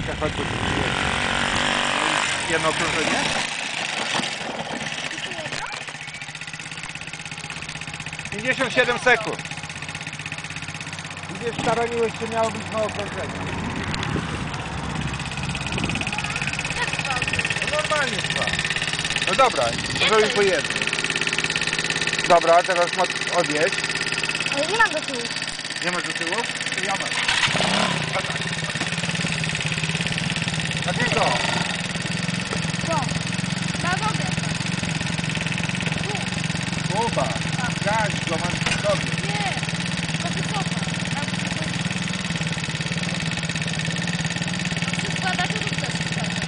Majka, chodź, bo tu. Jedno okrążenie? Pięćdziesiąt siedem sekund. Widzisz, staroniłeś się, miało być na okrążenie. No normalnie trwa. No dobra, to zrobimy po jednym. Dobra, teraz ma- odjedź. Ale nie mam do tyłu. Nie masz do tyłu? To ja mam. Co? Co? Na nogę. Kuba, gaś go, masz w sobie. Nie. To wycofa. Tam się składa, to rób też składa.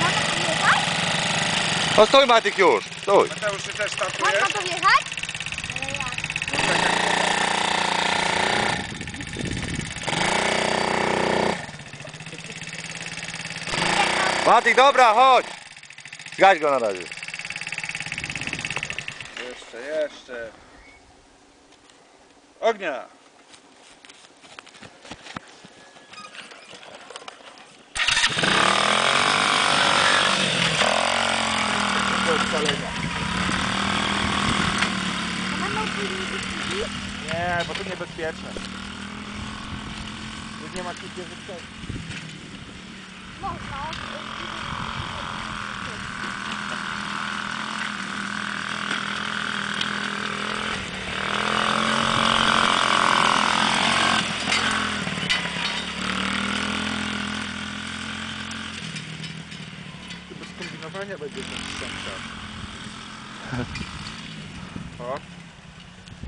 To wjechać? No stój Matyk już, stój. Mateusz, ty też startujesz? to wjechać? Ale jak? No tak jak Matyk, dobra, chodź. Zgaś go na razie. Jeszcze, jeszcze. Ognia! Nie, bo to niebezpieczne. Już nie ma gdzie wyprzedzić. Można. nie będzie ten O.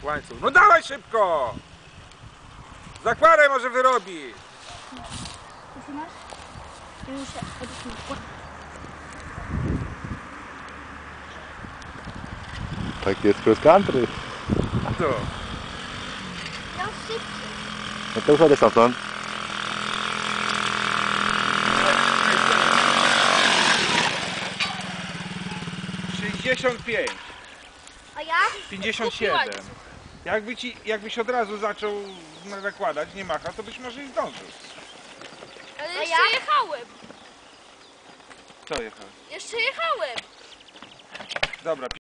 Łańcuch. No dawaj szybko! Zakładaj może wyrobić! Usunasz? Ja muszę. Tak jest cross country. To. No szybciej. No to już odeszłam stąd. 65. A ja? 57. Jakby ci, jakbyś od razu zaczął nakładać, nie macha, to być może i zdążył. Ale jeszcze ja? jechałem. Co jechał? Jeszcze jechałem. Dobra.